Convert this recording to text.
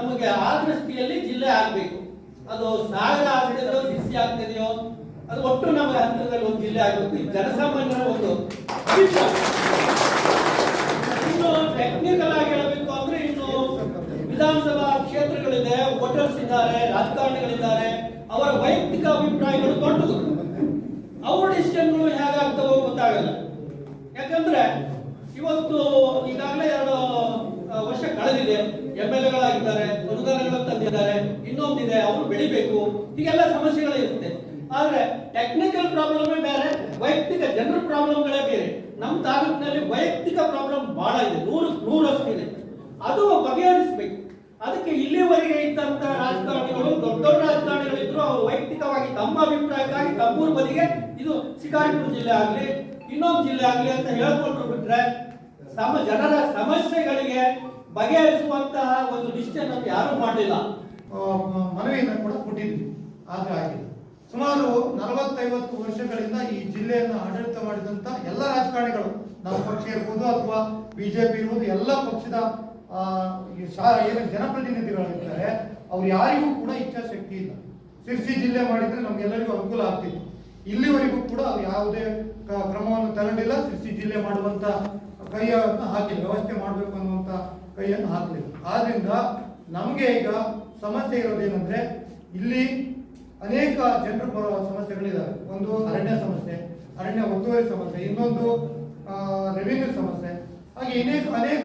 ನಮಗೆ ಆ ದೃಷ್ಟಿಯಲ್ಲಿ ಜಿಲ್ಲೆ ಆಗ್ಬೇಕು. ಅದು ಸಾಗರ ಆಗ್ತಿದೆಯೋ ಸಿಸಿ ಆಗ್ತಿದೆಯೋ? ಅದು ಒಟ್ಟು ನಮ್ಮ ಹಂತದಲ್ಲಿ ಒಂದು ಜಿಲ್ಲೆ ಆಗಬೇಕು. ಜನಸಾಮಾನ್ಯರ ಒಂದು ಇನ್ನು ಟೆಕ್ನಿಕಲ್ ಆಗಿ ಹೇಳಬೇಕು ಅಂದ್ರೆ ಇನ್ನು ವಿಧಾನಸಭಾ ಕ್ಷೇತ್ರಗಳಿದೆ ವೋಟರ್ಸ್ ಇದ್ದಾರೆ, ರಾಜಕಾರಣಿಗಳಿದ್ದಾರೆ. ಅವರ ವೈಯಕ್ತಿಕ ಅಭಿಪ್ರಾಯಗಳು ದೊಡ್ಡದು ಅವ್ರ ಡಿಸಿಷನ್ಗಳು ಹೇಗಾಗ್ತವೋ ಗೊತ್ತಾಗಲ್ಲ. ಯಾಕಂದ್ರೆ ಇವತ್ತು ಈಗಾಗಲೇ ಎರಡು ವರ್ಷ ಕಳೆದಿದೆ. ಎಂ ಎಗಳಾಗಿದ್ದಾರೆ ಅನುದಾನಗಳನ್ನು ತಂದಿದ್ದಾರೆ, ಇನ್ನೊಂದಿದೆ, ಅವರು ಬೆಳಿಬೇಕು. ಹೀಗೆಲ್ಲ ಸಮಸ್ಯೆಗಳು ಇರುತ್ತೆ. ಆದ್ರೆ ಟೆಕ್ನಿಕಲ್ ಪ್ರಾಬ್ಲಮ್ ಬೇರೆ, ವೈಯಕ್ತಿಕ ಜನರ ಪ್ರಾಬ್ಲಮ್ಗಳೇ ಬೇರೆ. ನಮ್ಮ ತಾಲೂಕಿನಲ್ಲಿ ವೈಯಕ್ತಿಕ ಪ್ರಾಬ್ಲಮ್ ಬಹಳ ಇದೆ. ನೂರು, ನೂರಷ್ಟಿದೆ. ಅದು ಬಗೆಹರಿಸಬೇಕು. ಅದಕ್ಕೆ ಇಲ್ಲಿವರೆಗೆ ಇದ್ದಂತ ರಾಜಕಾರಣಿಗಳು, ದೊಡ್ಡ ದೊಡ್ಡ ರಾಜಕಾರಣಿಗಳಿದ್ರು, ಅವರು ವೈಯಕ್ತಿಕವಾಗಿ ತಮ್ಮ ಅಭಿಪ್ರಾಯಕ್ಕಾಗಿ ತಮ್ಮೂರು ಬದಿಗೆ ಇದು ಶಿಕಾರಿಪುರ ಜಿಲ್ಲೆ ಆಗಲಿ, ಇನ್ನೊಂದು ಜಿಲ್ಲೆ ಆಗಲಿ ಅಂತ ಹೇಳ್ಕೊಂಡ್ರು ಬಿಟ್ರೆ, ಸಮ ಜನರ ಸಮಸ್ಯೆಗಳಿಗೆ ಬಗೆಹರಿಸುವಂತಹ ಒಂದು ನಿಷ್ಠೆ ನಾವು ಯಾರು ಮಾಡಲಿಲ್ಲ. ಮನವಿಯನ್ನು ಕೂಡ ಕೊಟ್ಟಿದ್ವಿ. ಆದ್ರೆ ಆಗಿಲ್ಲ ಸುಮಾರು ನಲವತ್ತೈವತ್ತು ವರ್ಷಗಳಿಂದ ಈ ಜಿಲ್ಲೆಯನ್ನು ಆಡಳಿತ ಮಾಡಿದಂತ ಎಲ್ಲ ರಾಜಕಾರಣಿಗಳು, ನಮ್ಮ ಪಕ್ಷ ಇರ್ಬೋದು ಅಥವಾ ಬಿಜೆಪಿ ಇರ್ಬೋದು, ಎಲ್ಲ ಪಕ್ಷದ ಏನು ಜನಪ್ರತಿನಿಧಿಗಳಿರ್ತಾರೆ ಅವ್ರು ಯಾರಿಗೂ ಕೂಡ ಇಚ್ಛಾಶಕ್ತಿ ಇಲ್ಲ. ಸಿರ್ಸಿ ಜಿಲ್ಲೆ ಮಾಡಿದ್ರೆ ನಮ್ಗೆಲ್ಲರಿಗೂ ಅನುಕೂಲ ಆಗ್ತಿತ್ತು. ಇಲ್ಲಿವರೆಗೂ ಕೂಡ ಅವ್ರು ಯಾವುದೇ ಕ್ರಮವನ್ನು ತಗೊಂಡಿಲ್ಲ. ಸಿರ್ಸಿ ಜಿಲ್ಲೆ ಮಾಡುವಂತ ಕೈಯನ್ನು ಹಾಕಿ ವ್ಯವಸ್ಥೆ ಮಾಡಬೇಕು ಅನ್ನುವಂತ ಕೈಯನ್ನು ಹಾಕಲಿಲ್ಲ. ಆದ್ರಿಂದ ನಮಗೆ ಈಗ ಸಮಸ್ಯೆ ಇರೋದೇನಂದ್ರೆ ಇಲ್ಲಿ ಅನೇಕ ಜನರು ಬರುವ ಸಮಸ್ಯೆಗಳಿದಾವೆ ಒಂದು ಅರಣ್ಯ ಸಮಸ್ಯೆ, ಅರಣ್ಯ ಒತ್ತುವರಿ ಸಮಸ್ಯೆ, ಇನ್ನೊಂದು ರೆವಿನ್ಯೂ ಸಮಸ್ಯೆ. ಹಾಗೆ ಅನೇಕ ಅನೇಕ